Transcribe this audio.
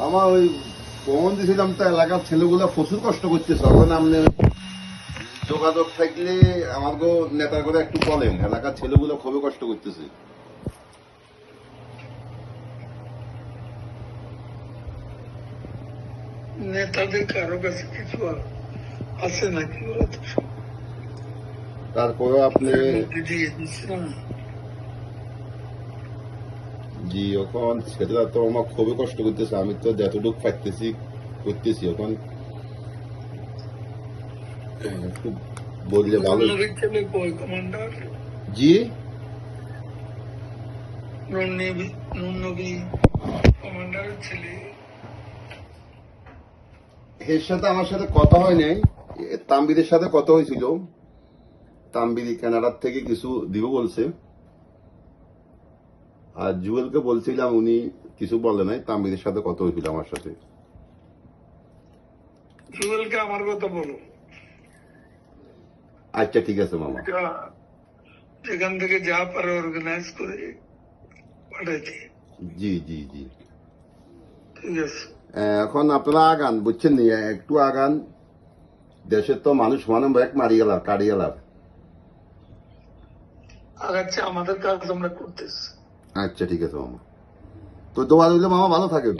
মামা ওই ফোন দিয়েছিলাম তো এলাকার ছেলেগুলো প্রচুর কষ্ট করতেছে এখন আপনি যোগাযোগ থাকলে আমাকে নেতার করে একটু বলেন এলাকার ছেলেগুলো খুবই কষ্ট করতেছে। নেতাদের কারও কাছে কিছু আছে নাকি ওরা তো সব? তারপরে আপনি মধ্যে দিয়ে দিচ্ছে না জি এখন ছেলেরা তো আমার খুবই কষ্ট করতেছে আমি তো যতটুকু পাইতেছি করতেছি এখন বললে ভালো জি এর সাথে আমার সাথে কথা হয় নাই তাম্বিরের সাথে কথা হয়েছিল তাম্বিরি কানাডার থেকে কিছু দিব বলছে আর জুয়েলকে বলছিলাম উনি কিছু বলে নাই তাম্বিরের সাথে কথা হয়েছিল আমার সাথে। জুয়েলকে আমার কথা বলো। আচ্ছা ঠিক আছে মামা। যেখান থেকে যা পারে অর্গানাইজ করে পাঠাইতে। জি জি জি। ঠিক আছে। এখন আপনারা আগান বুঝছেন নি? একটু আগান। দেশের তো মানুষ মানুষ এক মারি গেল কাটি গেল আগাচ্ছে আমাদের কাজ আমরা করতেছি। আচ্ছা ঠিক আছে মামা। তো দোয়া রইলে মামা ভালো থাকেন।